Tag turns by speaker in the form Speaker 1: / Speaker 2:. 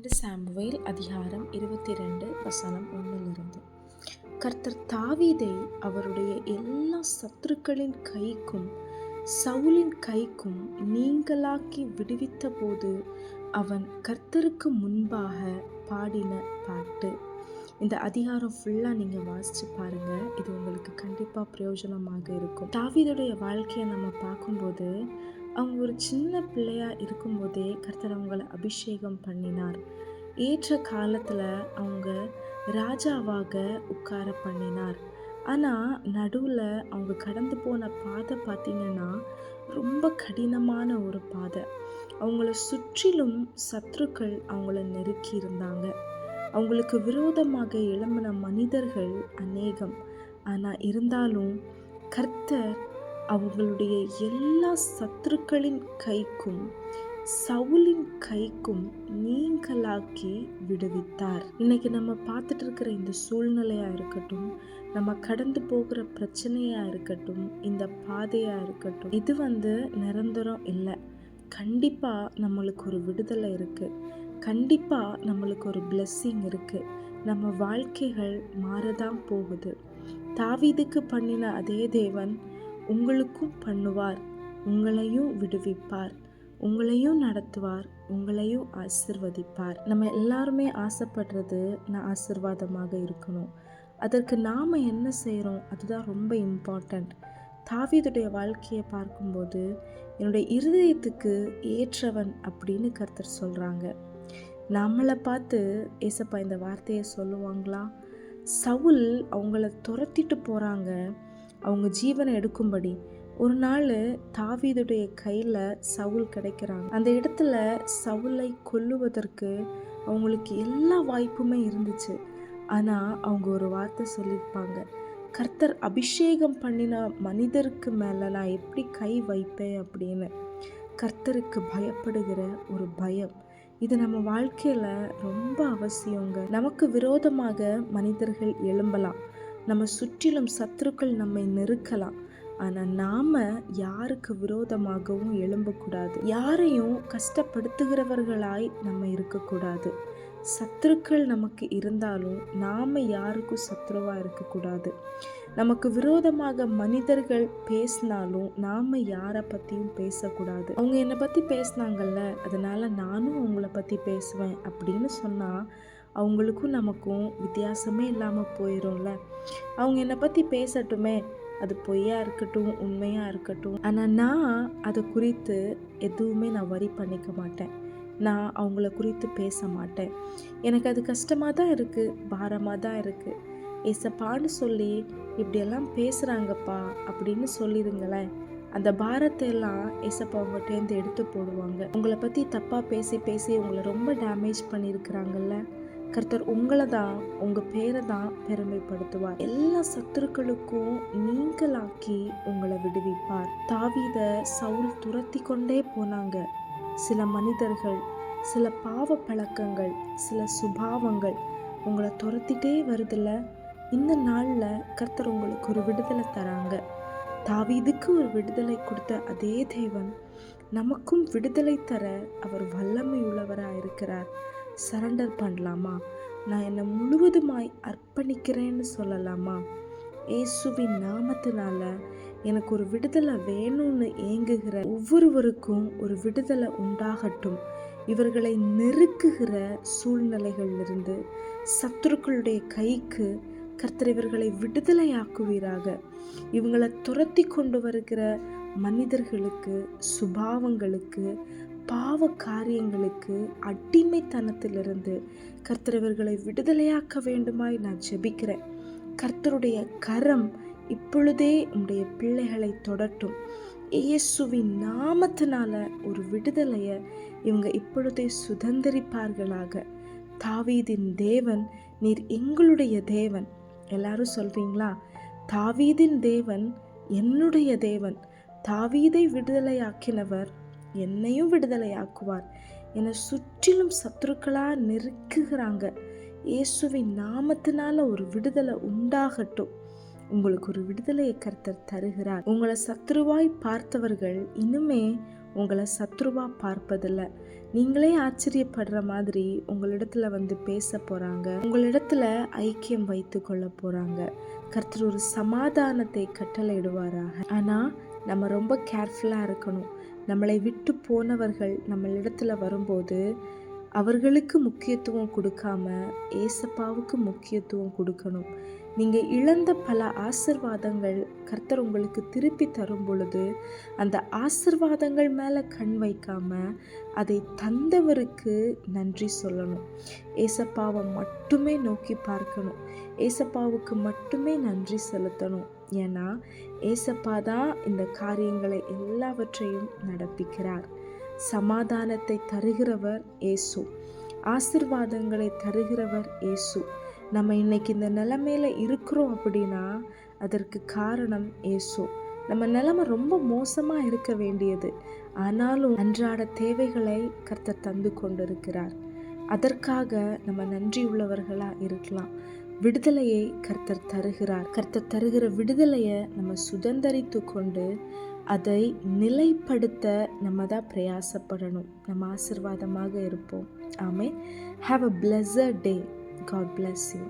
Speaker 1: ரெண்டு சாம்புவேல் அதிகாரம் இருபத்தி ரெண்டு வசனம் ஒன்றிலிருந்து. கர்த்தர் தாவீதை அவருடைய எல்லா சத்துருக்களின் கைக்கும் சவுலின் கைக்கும் நீங்களாக்கி விடுவித்த போது அவன் கர்த்தருக்கு முன்பாக பாடின பாட்டு. இந்த அதிகாரம் ஃபுல்லாக நீங்கள் வாசித்து பாருங்கள் இது உங்களுக்கு கண்டிப்பாக பிரயோஜனமாக இருக்கும். தாவீதுடைய வாழ்க்கையை நம்ம பார்க்கும்போது அவங்க ஒரு சின்ன பிள்ளையாக இருக்கும்போதே கர்த்தர் அவங்கள அபிஷேகம் பண்ணினார். ஏற்ற காலத்தில் அவங்க ராஜாவாக உட்கார பண்ணினார். ஆனால் நடுவில் அவங்க கடந்து போன பாதை பார்த்திங்கன்னா ரொம்ப கடினமான ஒரு பாதை. அவங்கள சுற்றிலும் சத்துருக்கள் அவங்கள நெருக்கி இருந்தாங்க. அவங்களுக்கு விரோதமாக எழும்பின மனிதர்கள் அநேகம். ஆனால் இருந்தாலும் கர்த்தர் அவங்களுடைய எல்லா சத்துருக்களின் கைக்கும் சவுலின் கைக்கும் நீங்களாக்கி விடுவித்தார். இன்னைக்கு நம்ம பார்த்துட்டு இருக்கிற இந்த சூழ்நிலையாக இருக்கட்டும் நம்ம கடந்து போகிற பிரச்சனையாக இருக்கட்டும் இந்த பாதையாக இருக்கட்டும் இது வந்து நிரந்தரம் இல்லை. கண்டிப்பாக நம்மளுக்கு ஒரு விடுதலை இருக்குது கண்டிப்பாக நம்மளுக்கு ஒரு பிளெஸ்ஸிங் இருக்குது நம்ம வாழ்க்கைகள் மாறதான் போகுது. தாவீதுக்கு பண்ணின அதே தேவன் உங்களுக்கும் பண்ணுவார். உங்களையும் விடுவிப்பார். உங்களையும் நடத்துவார். உங்களையும் ஆசிர்வதிப்பார். நம்ம எல்லாருமே ஆசைப்படுறது நான் ஆசிர்வாதமாக இருக்கணும். அதற்கு நாம் என்ன செய்கிறோம் அதுதான் ரொம்ப இம்பார்ட்டண்ட் தாவீதுடைய வாழ்க்கையை பார்க்கும்போது என்னுடைய இருதயத்துக்கு ஏற்றவன் அப்படின்னு கருத்தர் சொல்கிறாங்க நம்மளை பார்த்து ஏசப்பா இந்த வார்த்தையை சொல்லுவாங்களா? சவுல் அவங்கள துரத்திட்டு போகிறாங்க அவங்க ஜீவனை எடுக்கும்படி. ஒரு நாள் தாவீதுடைய கையில் சவுல் கிடைக்கிறாங்க. அந்த இடத்துல சவுலை கொல்லுவதற்கு அவங்களுக்கு எல்லா வாய்ப்புமே இருந்துச்சு. ஆனால் அவங்க ஒரு வார்த்தை சொல்லியிருப்பாங்க. கர்த்தர் அபிஷேகம் பண்ணின மனிதருக்கு மேலே நான் எப்படி கை வைப்பேன்? அப்படின்னு. கர்த்தருக்கு பயப்படுகிற ஒரு பயம். இது நம்ம வாழ்க்கையில் ரொம்ப அவசியங்க. நமக்கு விரோதமாக மனிதர்கள் எழும்பலாம். நம்ம சுற்றிலும் சத்துருக்கள் நம்மை நெருக்கலாம். ஆனால் நாம் யாருக்கு விரோதமாகவும் எழும்பக்கூடாது. யாரையும் கஷ்டப்படுத்துகிறவர்களாய் நம்ம இருக்கக்கூடாது. சத்துருக்கள் நமக்கு இருந்தாலும் நாம் யாருக்கும் சத்ருவாக இருக்கக்கூடாது. நமக்கு விரோதமாக மனிதர்கள் பேசினாலும் நாம் யாரை பற்றியும் பேசக்கூடாது. அவங்க என்னை பற்றி பேசினாங்கல்ல அதனால் நானும் அவங்கள பற்றி பேசுவேன் அப்படின்னு சொன்னால் அவங்களுக்கும் நமக்கும் வித்தியாசமே இல்லாமல் போயிடும்ல அவங்க என்னை பற்றி பேசட்டுமே. அது பொய்யா இருக்கட்டும் உண்மையாக இருக்கட்டும். ஆனால் நான் அதை குறித்து எதுவுமே நான் வரி பண்ணிக்க மாட்டேன். நான் அவங்கள குறித்து பேச மாட்டேன். எனக்கு அது கஷ்டமாக தான் இருக்குது பாரமாக தான் இருக்குது ஏசப்பான்னு சொல்லி இப்படியெல்லாம் பேசுகிறாங்கப்பா அப்படின்னு சொல்லிடுங்களேன். அந்த பாரத்தை எல்லாம் ஏசப்பா அவங்ககிட்டேருந்து எடுத்து போடுவாங்க. உங்களை பற்றி தப்பாக பேசி பேசி உங்களை ரொம்ப டேமேஜ் பண்ணியிருக்கிறாங்கல்ல. கர்த்தர் உங்களை தான் உங்கள் பேரை தான் பெருமைப்படுத்துவார். எல்லா சத்துருக்களுக்கும் நீங்களாக்கி உங்களை விடுவிப்பார். தாவித சவுல் துரத்தி கொண்டே போனாங்க. சில மனிதர்கள் சில பாவ பழக்கங்கள் சில சுபாவங்கள் உங்களை துரத்திட்டே வருதில்ல இந்த நாளில் கர்த்தர் உங்களுக்கு ஒரு விடுதலை தராங்க. தாவீதுக்கு ஒரு விடுதலை கொடுத்த அதே தேவன் நமக்கும் விடுதலை தர அவர் வல்லமை உள்ளவராக இருக்கிறார் சரண்டர் பண்ணலாமா? நான் என்னை முழுவதுமாய் அர்ப்பணிக்கிறேன்னு சொல்லலாமா? இயேசுவின் நாமத்தினால எனக்கு ஒரு விடுதலை வேணும்னு ஏங்குகிற ஒவ்வொருவருக்கும் ஒரு விடுதலை உண்டாகட்டும். இவர்களை நெருக்குகிற சூழ்நிலைகளிலிருந்து சத்துருக்களுடைய கைக்கு கர்த்தர் இவர்களை விடுதலையாக்குவீராக. இவங்களை துரத்தி கொண்டு வருகிற மனிதர்களுக்கு சுபாவங்களுக்கு பாவ காரியங்களுக்கு அடிமைத்தனத்திலிருந்து கர்த்தரவர்களை விடுதலையாக்க வேண்டுமாய் நான் ஜெபிக்கிறேன். கர்த்தருடைய கரம் இப்பொழுதே உடைய பிள்ளைகளை தொடட்டும். இயேசுவின் நாமத்தினால ஒரு விடுதலையை இவங்க இப்பொழுதே சுதந்திரிப்பார்களாக. தாவீதின் தேவன் நீர் எங்களுடைய தேவன். எல்லாரும் சொல்றீங்களா? தாவீதின் தேவன் என்னுடைய தேவன். தாவீதை விடுதலையாக்கினவர் என்னையும் விடுதலையாக்குவார். என்னை சுற்றிலும் சத்துருக்களாக நெருக்குகிறாங்க. இயேசுவின் நாமத்தினால ஒரு விடுதலை உண்டாகட்டும். உங்களுக்கு ஒரு விடுதலையை கர்த்தர் தருகிறார். உங்களை சத்ருவாய் பார்த்தவர்கள் இனிமே உங்களை சத்ருவா பார்ப்பதில்லை. நீங்களே ஆச்சரியப்படுற மாதிரி உங்களிடத்துல வந்து பேச போறாங்க. உங்களிடத்துல ஐக்கியம் வைத்து கொள்ள போறாங்க. கர்த்தர் ஒரு சமாதானத்தை கட்டளையிடுவாராக. ஆனா நம்ம ரொம்ப கேர்ஃபுல்லா இருக்கணும். நம்மளை விட்டு போனவர்கள் நம்மளிடத்துல வரும்போது அவர்களுக்கு முக்கியத்துவம் கொடுக்காம ஏசப்பாவுக்கு முக்கியத்துவம் கொடுக்கணும். நீங்கள் இழந்த பல ஆசிர்வாதங்கள் கர்த்தர் உங்களுக்கு திருப்பி தரும் பொழுது அந்த ஆசிர்வாதங்கள் மேலே கண் வைக்காம அதை தந்தவருக்கு நன்றி சொல்லணும். ஏசப்பாவை மட்டுமே நோக்கி பார்க்கணும். ஏசப்பாவுக்கு மட்டுமே நன்றி செலுத்தணும். ஏன்னா ஏசப்பா தான் இந்த காரியங்களை எல்லாவற்றையும் நடப்பிக்கிறார். சமாதானத்தை தருகிறவர் ஏசு ஆசிர்வாதங்களை தருகிறவர் ஏசு நம்ம இன்னைக்கு இந்த நிலைமையில இருக்கிறோம் அப்படின்னா அதற்கு காரணம் ஏசு நம்ம நிலைமை ரொம்ப மோசமாக இருக்க வேண்டியது. ஆனாலும் அன்றாட தேவைகளை கர்த்தர் தந்து கொண்டிருக்கிறார். அதற்காக நம்ம நன்றி உள்ளவர்களாக இருக்கலாம். விடுதலையை கர்த்தர் தருகிறார். கர்த்தர் தருகிற விடுதலையை நம்ம சுதந்திரித்து கொண்டு அதை நிலைப்படுத்த நம்ம தான் பிரயாசப்படணும். நம்ம ஆசிர்வாதமாக இருப்போம். Amen have a blessed day God bless you